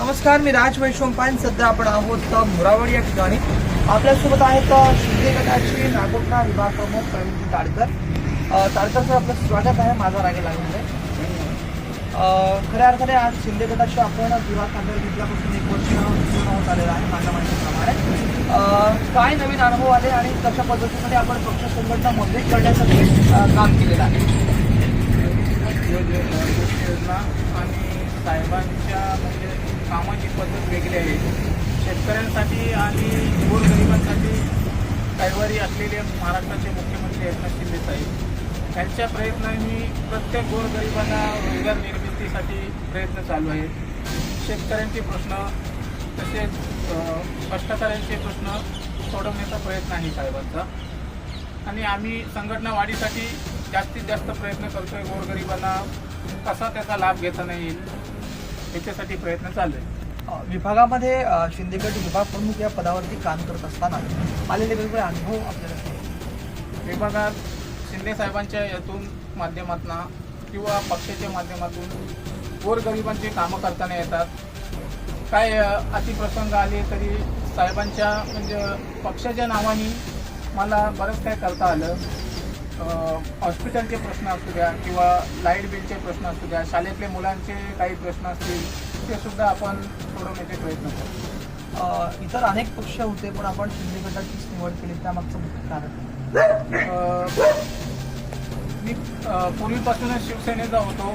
नमस्कार मी राज वैशंपायन सध्या आपण आहोत मुरावळी या ठिकाणी. आपल्यासोबत आहेत शिंदे गटाचे नागोठा विभाग प्रमुख प्रवीणजी ताडकर. ताडकर सर आपलं स्वागत आहे माझा रागे लागलेलं आहे. खऱ्या अर्थाने आज शिंदे गटाची आपण विभाग ताब्यात घेतल्यापासून एक वर्ष होत आलेलं आहे माझ्या माहितीप्रमाणे काय नवीन अनुभव आले आणि कशा पद्धतीमध्ये आपण पक्ष संघटना मजबूत करण्यासाठी काम केलेलं आहे योजना आणि साहेबांच्या म्हणजे कामाची पद्धत वेगळी आहे. शेतकऱ्यांसाठी आणि गोरगरिबांसाठी कैवारी असलेले महाराष्ट्राचे मुख्यमंत्री एकनाथ शिंदे साहेब. त्यांच्या प्रयत्नांनी प्रत्येक गोरगरिबांना रोजगार निर्मितीसाठी प्रयत्न चालू आहेत. शेतकऱ्यांचे प्रश्न तसेच कष्टकऱ्यांचे प्रश्न सोडवण्याचा प्रयत्न आहे साहेबांचा. आणि आम्ही संघटना वाढीसाठी जास्तीत जास्त प्रयत्न करतोय गोरगरिबांना. कसा त्याचा लाभ घेता नाही येईल? याच्यासाठी प्रयत्न चालू आहे. विभागामध्ये शिंदेगड विभाग प्रमुख या पदावरती काम करत असताना आलेले वेगवेगळे अनुभव आपल्याला. विभागात शिंदे साहेबांच्या यातून माध्यमातून किंवा पक्षाच्या माध्यमातून गोरगरिबांची कामं करताना येतात. काय अतिप्रसंग आले तरी साहेबांच्या म्हणजे पक्षाच्या नावाने मला बरंच काय करता आलं. हॉस्पिटलचे प्रश्न असू द्या किंवा लाइट बिलचे प्रश्न असू द्या शाळेतले मुलांचे काही प्रश्न असतील ते सुद्धा आपण सोडवण्याचे प्रयत्न करतो इतर अनेक पक्ष होते पण आपण शिंदे गटाचीच निवड केली त्यामागचं मुख्य कारण. मी पूर्वीपासूनच शिवसेनेचा होतो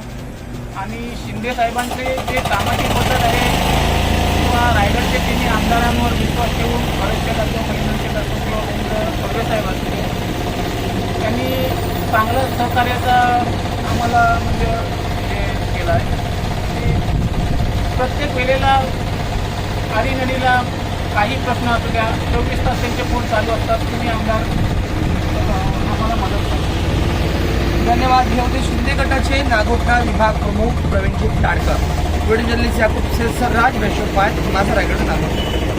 आणि शिंदे साहेबांचे जे कामाची पद्धत आहे किंवा रायगडचे तिन्ही आमदारांवर विश्वास ठेवून भरतचे असो महिलांचे असो किंवा रवींद्र साहेब असतील चांगलं सहकार्याचा आम्हाला म्हणजे हे केलं आहे प्रत्येक वेळेला आडीनडीला काही प्रश्न असू द्या चोवीस तास त्यांचे फोन चालू असतात तुम्ही आमदार आम्हाला मदत करतो धन्यवाद. हे होते शिंदे गटाचे नागोठा विभाग प्रमुख Pravinji Tadkar. Video journalist sir Raj Vaishampayan माझा रायगड नागोठा.